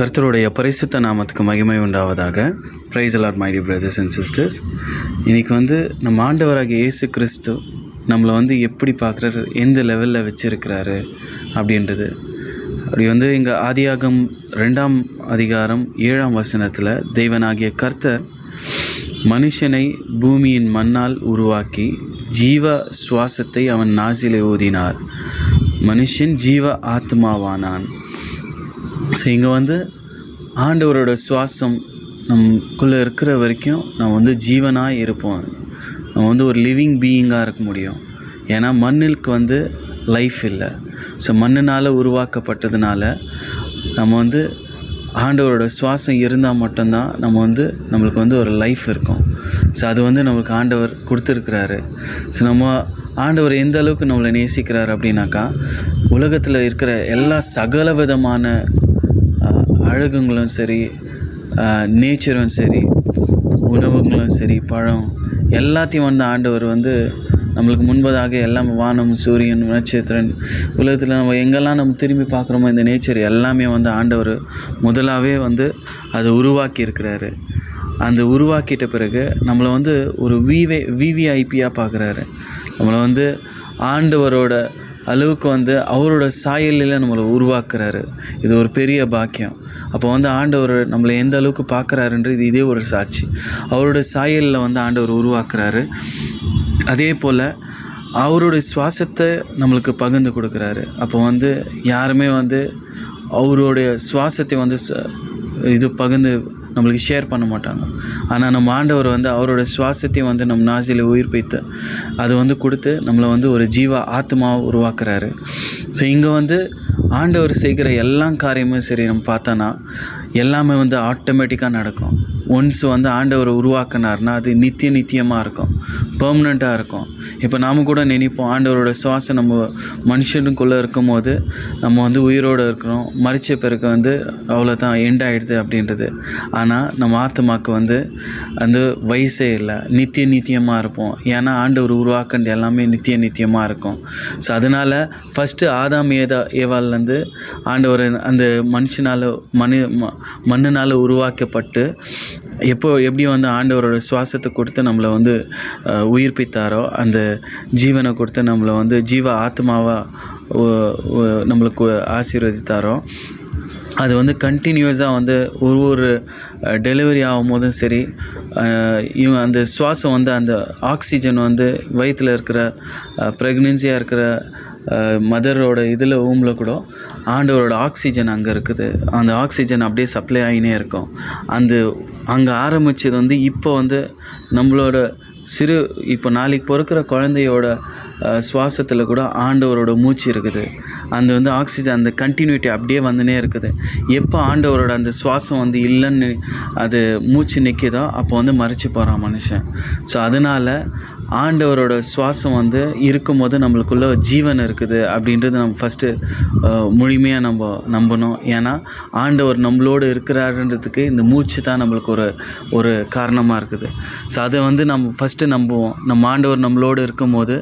கர்த்தருடைய பரிசுத்த நாமத்துக்கு மகிமை உண்டாவதாக. Praise almighty brothers and sisters இன்றைக்கி வந்து நம்ம ஆண்டவராகிய இயேசு கிறிஸ்து நம்மளை வந்து எப்படி பார்க்குறாரு எந்த லெவலில் வச்சுருக்கிறாரு அப்படின்றது. அப்படி வந்து இங்கே ஆதியாகம் ரெண்டாம் அதிகாரம் ஏழாம் வசனத்தில் தெய்வனாகிய கர்த்தர் மனுஷனை பூமியின் மண்ணால் உருவாக்கி ஜீவ சுவாசத்தை அவன் நாசிலே ஊதினார். மனுஷன் ஜீவ ஆத்மாவானான். ஸோ இங்கே வந்து ஆண்டவரோட சுவாசம் நமக்குள்ளே இருக்கிற வரைக்கும் நம்ம வந்து ஜீவனாக இருப்போம். நம்ம வந்து ஒரு லிவிங் பீயிங்காக இருக்க முடியும். ஏன்னா மண்ணுக்கு வந்து லைஃப் இல்லை. ஸோ மண்ணினால் உருவாக்கப்பட்டதுனால நம்ம வந்து ஆண்டவரோட சுவாசம் இருந்தால் மட்டும்தான் நம்ம வந்து நம்மளுக்கு வந்து ஒரு லைஃப் இருக்கும். ஸோ அது வந்து நம்மளுக்கு ஆண்டவர் கொடுத்துருக்குறாரு. ஸோ நம்ம ஆண்டவர் எந்த அளவுக்கு நம்மளை நேசிக்கிறார் அப்படின்னாக்கா உலகத்தில் இருக்கிற எல்லா சகல விதமான ஆஹ், சரி நேச்சரும் சரி உணவுகளும் சரி பழம் எல்லாத்தையும் வந்து ஆண்டவர் வந்து நம்மளுக்கு முன்பதாக எல்லாம் வானம் சூரியன் நட்சத்திரன் உலகத்தில் நம்ம எங்கெல்லாம் நம்ம திரும்பி பார்க்குறோமோ இந்த நேச்சர் எல்லாமே வந்து ஆண்டவர் முதலாகவே வந்து அதை உருவாக்கி இருக்கிறாரு அந்த உருவாக்கிட்ட பிறகு நம்மளை வந்து ஒரு விவே விவிஐபியாக பார்க்குறாரு. நம்மளை வந்து ஆண்டவரோட அளவுக்கு வந்து அவரோட சாயலில் நம்மளை உருவாக்குறாரு. இது ஒரு பெரிய பாக்கியம். அப்போ வந்து ஆண்டவர் நம்மளை எந்த அளவுக்கு பார்க்குறாருன்றது இதே ஒரு சாட்சி. அவரோட சாயலில் வந்து ஆண்டவர் உருவாக்குறாரு. அதே போல் அவருடைய சுவாசத்தை நம்மளுக்கு பகிர்ந்து கொடுக்குறாரு. அப்போ வந்து யாருமே வந்து அவருடைய சுவாசத்தை வந்து ச- இது பகிர்ந்து நம்மளுக்கு ஷேர் பண்ண மாட்டாங்க. ஆனால் நம்ம ஆண்டவர் வந்து அவரோட சுவாசத்தையும் வந்து நம்ம நாசியில் உயிர் வைத்து அது வந்து கொடுத்து நம்மளை வந்து ஒரு ஜீவ ஆத்மாவை உருவாக்குறாரு. ஸோ இங்கே வந்து ஆண்டவர் செய்கிற எல்லா காரியமும் சரி நம்ம பார்த்தோன்னா எல்லாமே வந்து ஆட்டோமேட்டிக்காக நடக்கும். ஒன்ஸ் வந்து ஆண்டவர் உருவாக்குனார்னா அது நித்திய நித்தியமாக இருக்கும். பெர்மனண்ட்டாக இருக்கும். இப்போ நாம் கூட நினைப்போம் ஆண்டவரோட சுவாசம் நம்ம மனுஷனுக்குள்ளே இருக்கும்போது நம்ம வந்து உயிரோடு இருக்கிறோம் மறிச்ச பிறகு வந்து அவ்வளோதான் எண்ட் ஆகிடுது அப்படின்றது. ஆனால் நம்ம ஆத்மாக்கு வந்து அந்த வயசே இல்லை நித்திய நித்தியமாக இருப்போம். ஏன்னா ஆண்டவர் உருவாக்கின்ற எல்லாமே நித்திய நித்தியமாக இருக்கும். ஸோ அதனால் ஃபஸ்ட்டு ஆதாம் ஏதா ஏவாள்லேருந்து ஆண்டவர் அந்த மனுஷனால் மனு ம- மண்ணினால் உருவாக்கப்பட்டு எப்போ எப்படி வந்து ஆண்டவரோட சுவாசத்தை கொடுத்து நம்மளை வந்து உயிர்ப்பித்தாரோ அந்த ஜீவனை கொடுத்து நம்மளை வந்து ஜீவ ஆத்மாவாக நம்மளுக்கு ஆசீர்வதித்தாரோ அது வந்து கண்டினியூஸாக வந்து ஒரு ஒரு டெலிவரி ஆகும்போதும் சரி இவன் அந்த சுவாசம் வந்து அந்த ஆக்சிஜன் வந்து வயிற்றில் இருக்கிற ப்ரெக்னென்சியாக இருக்கிற மதரோட இதில் ஊமில் கூட ஆண்டவரோட ஆக்சிஜன் அங்கே இருக்குது. அந்த ஆக்சிஜன் அப்படியே சப்ளை ஆகினே இருக்கும். அந்த அங்கே ஆரம்பிச்சது வந்து இப்போ வந்து நம்மளோட சிறு இப்போ நாளைக்கு பிறக்கிற குழந்தையோட சுவாசத்தில் கூட ஆண்டவரோட மூச்சு இருக்குது. அந்த வந்து ஆக்சிஜன் அந்த கண்டினியூட்டி அப்படியே வந்துனே இருக்குது. எப்போ ஆண்டவரோட அந்த சுவாசம் வந்து இல்லைன்னு அது மூச்சு நிற்கிதோ அப்போ வந்து மறைச்சி போகிறான் மனுஷன். ஸோ அதனால் ஆண்டவரோட சுவாசம் வந்து இருக்கும்போது நம்மளுக்குள்ள ஜீவன் இருக்குது அப்படின்றது நம்ம ஃபஸ்ட்டு முழுமையாக நம்ம நம்பணும். ஏன்னா ஆண்டவர் நம்மளோடு இருக்கிறாருன்றதுக்கு இந்த மூச்சு தான் நம்மளுக்கு ஒரு ஒரு காரணமாக இருக்குது. ஸோ அதை வந்து நம்ம ஃபஸ்ட்டு நம்புவோம். நம்ம ஆண்டவர் நம்மளோடு இருக்கும்போது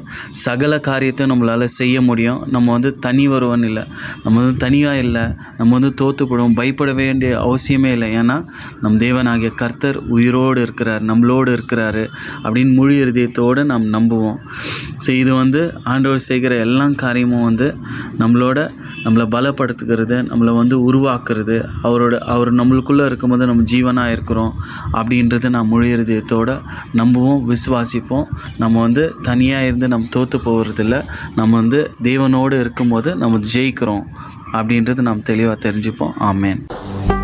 சகல காரியத்தையும் நம்மளால் செய்ய முடியும். நம்ம வந்து தனி வருவன் இல்லை. நம்ம வந்து தனியாக இல்லை. நம்ம வந்து தோற்றுப்படுவோம் பயப்பட வேண்டிய அவசியமே இல்லை. ஏன்னா நம் தேவனாகிய கர்த்தர் உயிரோடு இருக்கிறார் நம்மளோடு இருக்கிறாரு அப்படின்னு முழு இருதயத்தோடு நாம் நம்புவோம். ஸோ இது வந்து ஆண்டவர் செய்கிற எல்லா காரியமும் வந்து நம்மளோட நம்மளை பலப்படுத்துகிறது நம்மளை வந்து உருவாக்குறது அவரோட அவர் நம்மளுக்குள்ளே இருக்கும்போது நம்ம ஜீவனாக இருக்கிறோம் அப்படின்றது நான் முழு இருதயத்தோட நம்புவோம் விசுவாசிப்போம். நம்ம வந்து தனியாக இருந்து நம்ம தோற்று போகிறதில்ல. நம்ம வந்து தேவனோடு இருக்கும்போது நம்ம ஜெயிக்கிறோம் அப்படின்றது நாம் தெளிவாக தெரிஞ்சுப்போம். ஆமேன்.